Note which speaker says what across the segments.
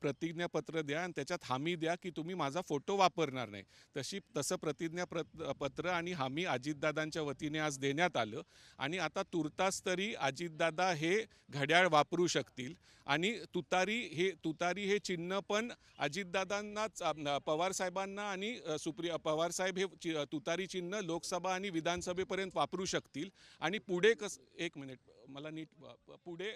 Speaker 1: प्रतिज्ञापत्र द्या आणि त्याच्यात हमी द्या की तुम्ही माझा फोटो वापरणार नाही. तशी तसं प्रतिज्ञा प्रत पत्र आणि हमी अजितदादांच्या वतीने आज देण्यात आलं आणि आता तुर्तास तरी अजितदादा हे घड्याळ वापरू शकतील आणि तुतारी हे तुतारी हे चिन्ह पण अजितदादांनाच पवारसाहेबांना पवार साहेबांना आणि सुप्रिया पवारसाहेब हे चि- तुतारी चिन्ह लोकसभा आणि विधानसभेपर्यंत वापरू शकतील. आणि पुढे कस एक मिनिट मला नीट पुढे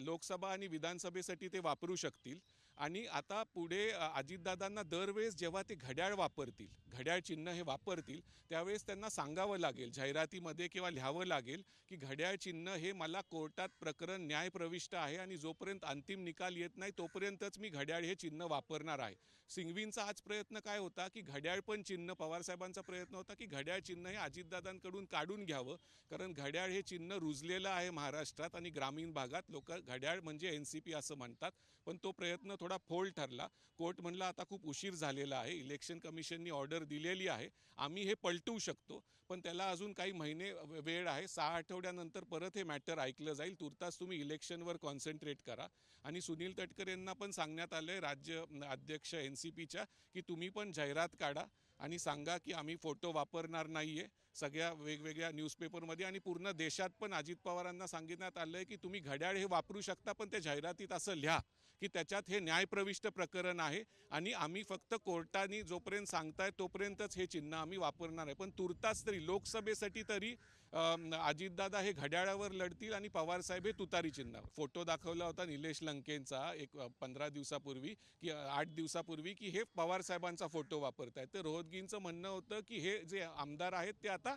Speaker 1: लोकसभा आणि विधानसभेसाठी ते वापरू शकतील. आणि आता पुढे अजितदादांना दरवेळेस जेव्हा ते घड्याळ वापरतील घड्याळ चिन्ह हे वापरतील त्यावेळेस त्यांना सांगावं लागेल जाहिरातीमध्ये किंवा लिहावं लागेल की घड्याळ चिन्ह हे मला कोर्टात प्रकरण न्यायप्रविष्ट आहे आणि जोपर्यंत अंतिम निकाल येत नाही तोपर्यंतच मी घड्याळ हे चिन्ह वापरणार आहे. सिंघवींचा आज प्रयत्न काय होता की घड्याळ पण चिन्ह पवारसाहेबांचा प्रयत्न होता की घड्याळ चिन्ह हे अजितदादांकडून काढून घ्यावं कारण घड्याळ हे चिन्ह रुजलेलं आहे महाराष्ट्रात आणि ग्रामीण भागात लोक घड्याळ म्हणजे एन सी पी असं म्हणतात पण तो प्रयत्न थोडा फोल ठरला. कोर्ट म्हणला आता खूप उशीर झालेला आहे. इलेक्शन कमिशननी ऑर्डर दिलेली आहे. आम्ही हे पलटवू शकतो. पण त्याला अजून काही महिने वेळ आहे. सहा आठवड्यानंतर परत हे मॅटर ऐकलं जाईल. तुर्तास तुम्ही इलेक्शनवर कॉन्सन्ट्रेट करा. आणि सुनील तटकरे यांना पण सांगण्यात आलंय राज्य अध्यक्ष एन सी पीच्या की तुम्ही पण जाहिरात काढा आणि सांगा की आम्ही फोटो वापरणार नाहीये. सगळ्या वेगवेगळ्या न्यूजपेपरमध्ये आणि पूर्ण देशात पण अजित पवारांना सांगितण्यात आलं आहे की तुम्ही घड्याळ हे वापरू शकता पण त्या जाहिरातीत असं लिहा की त्याच्यात हे न्यायप्रविष्ट प्रकरण आहे आणि आम्ही फक्त कोर्टाने जोपर्यंत सांगताय तोपर्यंतच हे चिन्ह आम्ही वापरणार आहे. पण तुर्तास तरी लोकसभेसाठी तरी अजितदादा हे घड्याळावर लढतील आणि पवार साहेब हे तुतारी चिन्ह फोटो दाखवला होता निलेश लंकेंचा एक पंधरा दिवसापूर्वी की आठ दिवसापूर्वी की हे पवार साहेबांचा फोटो वापरतायत. तर रोहतगींचं म्हणणं होतं की हे जे आमदार आहेत ते आता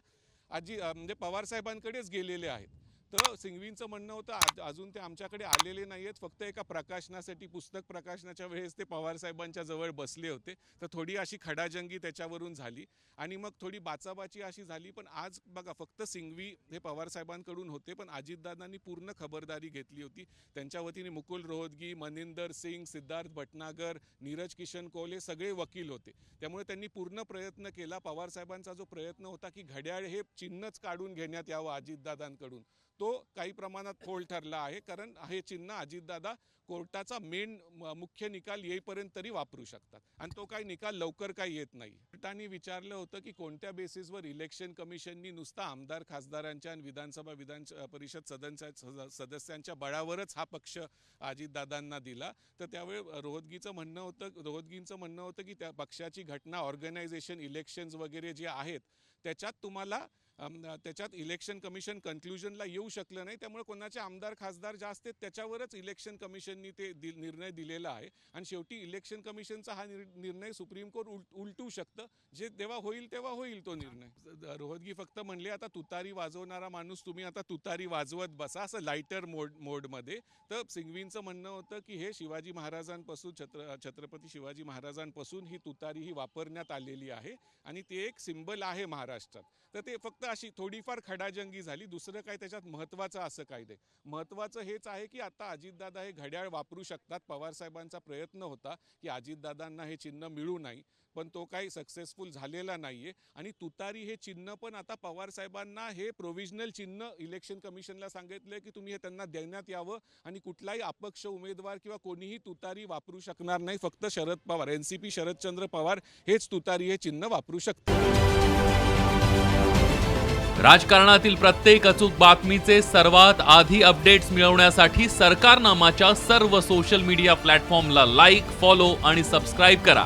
Speaker 1: आजी म्हणजे पवार साहेबांकडेच गेलेले आहेत. तर सिंगवींचं म्हणणं होतं अजून ते आमच्याकडे आलेले नाही आहेत फक्त एका प्रकाशनासाठी पुस्तक प्रकाशनाच्या वेळेस ते पवार साहेबांच्या जवळ बसले होते. तर थोडी अशी खडाजंगी त्याच्यावरून झाली आणि मग थोडी बाचाबाची अशी झाली. पण आज बघा फक्त सिंघवी हे पवार साहेबांकडून होते पण अजितदादांनी पूर्ण खबरदारी घेतली होती. त्यांच्या वतीने मुकुल रोहतगी मनिंदर सिंग सिद्धार्थ भटनागर नीरज किशन कोल हे सगळे वकील होते. त्यामुळे त्यांनी पूर्ण प्रयत्न केला. पवार साहेबांचा जो प्रयत्न होता की घड्याळ हे चिन्हच काढून घेण्यात यावं अजितदादांकडून. तो काही प्रमाणात फोल ठरला आहे कारण हे चिन्ह अजितदादा कोर्टाचा मेन मुख्य निकाल येईपर्यंत तरी वापरू शकतात. आणि तो काही निकाल लवकर काही येत नाही. कोर्टाने विचारलं होतं की कोणत्या बेसिसवर इलेक्शन कमिशननी नुसता आमदार खासदारांच्या आणि विधानसभा विधान परिषद सदनच्या सदस्यांच्या बळावरच हा पक्ष अजितदादांना दिला. तर त्यावेळी रोहतगीचं म्हणणं होतं रोहतगींचं म्हणणं होतं की त्या पक्षाची घटना ऑर्गनायझेशन इलेक्शन्स वगैरे जे आहेत त्याच्यात तुम्हाला त्याच्यात इलेक्शन कमिशन कन्क्लुजनला येऊ शकलं नाही. त्यामुळे कोणाचे आमदार खासदार जास्त आहेत त्याच्यावरच इलेक्शन कमिशननी ते दि निर्णय दिलेला आहे. आणि शेवटी इलेक्शन कमिशनचा हा निर्णय सुप्रीम कोर्ट उल उलटू शकतं. जे तेव्हा होईल तेव्हा होईल तो निर्णय. रोहतगी फक्त म्हणले आता तुतारी वाजवणारा माणूस तुम्ही आता तुतारी वाजवत बसा असं लायटर मोड मोडमध्ये तर सिंघवींचं म्हणणं होतं की हे शिवाजी महाराजांपासून छत्र छत्रपती शिवाजी महाराजांपासून ही तुतारी ही वापरण्यात आलेली आहे आणि ते एक सिंबल आहे महाराष्ट्रात. तर ते फक्त अशी थोडीफार खडाजंगी झाली दुसरं काय त्याच्यात महत्त्वाचं असं काय नाही. महत्त्वाचं हेच आहे की आता अजितदादा हे घड्याळ वापरू शकतात. पवारसाहेबांचा प्रयत्न होता की अजितदादांना हे चिन्ह मिळू नाही पण तो काही सक्सेस सक्सेसफुल झालेला नाहीये. आणि तुतारी हे चिन्ह पण आता पवार साहेबांना हे प्रोव्हिजनल चिन्ह इलेक्शन कमिशनला सांगितलं की तुम्ही हे त्यांना देण्यात यावं आणि कुठलाही अपक्ष उमेदवार किंवा कोणीही तुतारी वापरू शकणार नाही. फक्त Sharad Pawar N C P Sharadchandra Pawar हेच तुतारी हे चिन्ह वापरू शकते
Speaker 2: राजकारणातील प्रत्येक अचूक बातमीचे सर्वात आधी अपडेट्स मिळवण्यासाठी सरकारनामाच्या सर्व सोशल मीडिया प्लॅटफॉर्मला लाईक फॉलो आणि सबस्क्राईब करा.